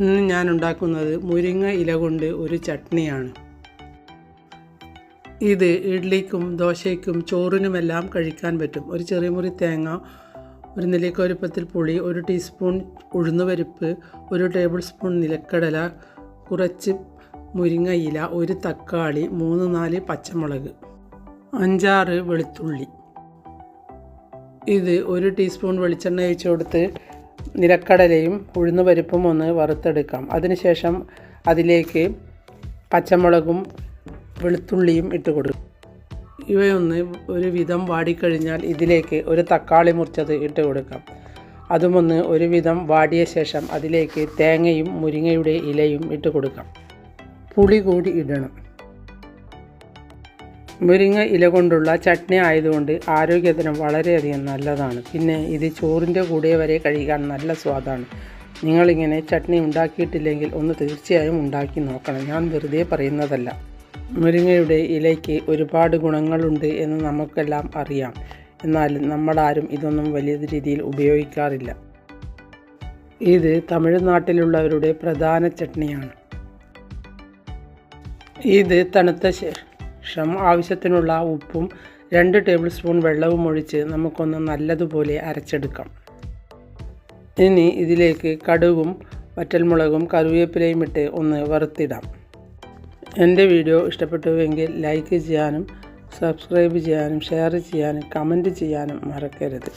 ഇന്ന് ഞാൻ ഉണ്ടാക്കുന്നത് മുരിങ്ങ ഇല കൊണ്ട് ഒരു ചട്നിയാണ്. ഇത് ഇഡ്ലിക്കും ദോശയ്ക്കും ചോറിനുമെല്ലാം കഴിക്കാൻ പറ്റും. ഒരു ചെറിയ മുറി തേങ്ങ ഒരു നെല്ലിക്കോരുപ്പത്തിൽ പുളി ഒരു ടീസ്പൂൺ ഉഴുന്നുപരിപ്പ് ഒരു ടേബിൾ സ്പൂൺ നിലക്കടല കുറച്ച് മുരിങ്ങ ഇല ഒരു തക്കാളി മൂന്ന് നാല് പച്ചമുളക് അഞ്ചാറ് വെളുത്തുള്ളി. ഇത് ഒരു ടീസ്പൂൺ വെളിച്ചെണ്ണ ഒഴിച്ചു കൊടുത്ത് നിലക്കടലയും ഉഴുന്നുപരിപ്പും ഒന്ന് വറുത്തെടുക്കാം. അതിനുശേഷം അതിലേക്ക് പച്ചമുളകും വെളുത്തുള്ളിയും ഇട്ട് കൊടുക്കും. ഇവയൊന്ന് ഒരു വിധം വാടിക്കഴിഞ്ഞാൽ ഇതിലേക്ക് ഒരു തക്കാളി മുറിച്ചത് ഇട്ട് കൊടുക്കാം. അതുമൊന്ന് ഒരു വിധം വാടിയ ശേഷം അതിലേക്ക് തേങ്ങയും മുരിങ്ങയുടെ ഇലയും ഇട്ട് കൊടുക്കാം. പുളി കൂടി ഇടണം. മുരിങ്ങ ഇല കൊണ്ടുള്ള ചട്നി ആയതുകൊണ്ട് ആരോഗ്യത്തിന് വളരെയധികം നല്ലതാണ്. പിന്നെ ഇത് ചോറിന്റെ കൂടെ വരെ കഴിക്കാൻ നല്ല സ്വാദാണ്. നിങ്ങളിങ്ങനെ ചട്നി ഉണ്ടാക്കിയിട്ടില്ലെങ്കിൽ ഒന്ന് തീർച്ചയായും ഉണ്ടാക്കി നോക്കണം. ഞാൻ വെറുതെ പറയുന്നതല്ല. മുരിങ്ങയുടെ ഇലയ്ക്ക് ഒരുപാട് ഗുണങ്ങളുണ്ട് എന്ന് നമുക്കെല്ലാം അറിയാം. എന്നാലും നമ്മളാരും ഇതൊന്നും വലിയ രീതിയിൽ ഉപയോഗിക്കാറില്ല. ഇത് തമിഴ്നാട്ടിലുള്ളവരുടെ പ്രധാന ചട്നിയാണ്. ഇത് തണുത്ത ശേഷം ആവശ്യത്തിനുള്ള ഉപ്പും രണ്ട് ടേബിൾ സ്പൂൺ വെള്ളവും ഒഴിച്ച് നമുക്കൊന്ന് നല്ലതുപോലെ അരച്ചെടുക്കാം. ഇനി ഇതിലേക്ക് കടുകും വറ്റൽമുളകും കറിവേപ്പിലയും ഇട്ട് ഒന്ന് വറുത്തിടാം. എന്റെ വീഡിയോ ഇഷ്ടപ്പെട്ടുവെങ്കിൽ ലൈക്ക് ചെയ്യാനും സബ്സ്ക്രൈബ് ചെയ്യാനും ഷെയർ ചെയ്യാനും കമന്റ് ചെയ്യാനും മറക്കരുത്.